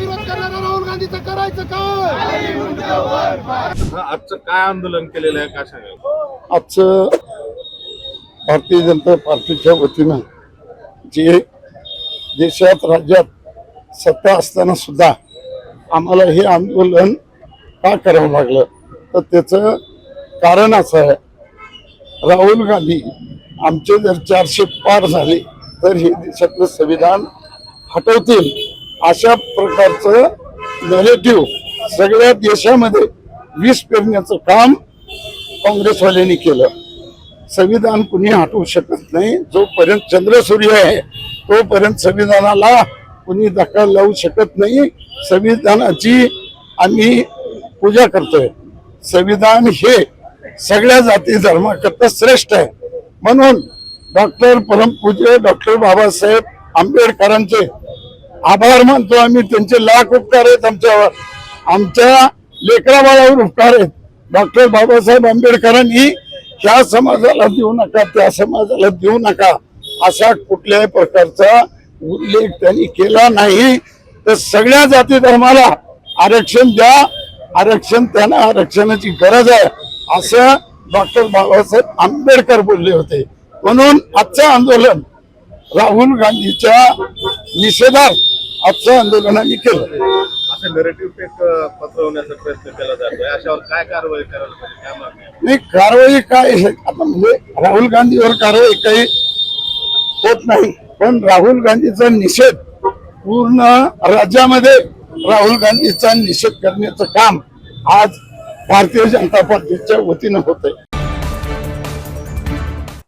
गांधीचं करायचं काय? हा, आजचं काय आंदोलन केलेलं आहे काय सांगाल? आजचं भारतीय जनता पार्टीच्या वतीनं जे देशात राज्यात सत्ता असताना सुद्धा आम्हाला हे आंदोलन का करावं लागलं? तर त्याचं कारण असं आहे राहुल गांधी आमचे जर चारशे पार झाले तर हे देशातलं संविधान हटवतील. अशा प्रकारचं नरेटिव्ह सगळ्या देशामध्ये वीस पेरण्याचं काम काँग्रेसवाल्यांनी केलं. संविधान कुणी हटवू शकत नाही. जोपर्यंत चंद्र सूर्य आहे तोपर्यंत संविधानाला कुणी धक्का लावू शकत नाही. संविधानाची आम्ही पूजा करतोय. संविधान हे सगळ्या जाती धर्माकरता श्रेष्ठ आहे. म्हणून डॉक्टर परमपूज्य डॉक्टर बाबासाहेब आंबेडकरांचे आभार मानतो आम्ही. त्यांचे लाख उपकार आहेत आमच्यावर. आमच्या लेकरा बाळावर उपकार आहेत. डॉक्टर बाबासाहेब आंबेडकरांनी ह्या समाजाला देऊ नका त्या समाजाला देऊ नका असा कुठल्याही प्रकारचा उल्लेख त्यांनी केला नाही. तर सगळ्या जाती धर्माला आरक्षण द्या. आरक्षण त्यांना आरक्षणाची गरज आहे. असं डॉक्टर बाबासाहेब आंबेडकर बोलले होते. म्हणून आजचं आंदोलन राहुल गांधीच्या निषेधात आजचं आंदोलन आम्ही केलं असं नरेटिव्ह फेक पसरवण्याचा प्रयत्न केला जातोय अशावर काय कारवाई करायला पाहिजे काय मागणी आहे? नाही कारवाई काय आहे? आता म्हणजे राहुल गांधीवर कारवाई काही होत नाही पण राहुल गांधीचा निषेध पूर्ण राज्यामध्ये राहुल गांधीचा निषेध करण्याचं काम आज भारतीय जनता पार्टीच्या वतीनं होत आहे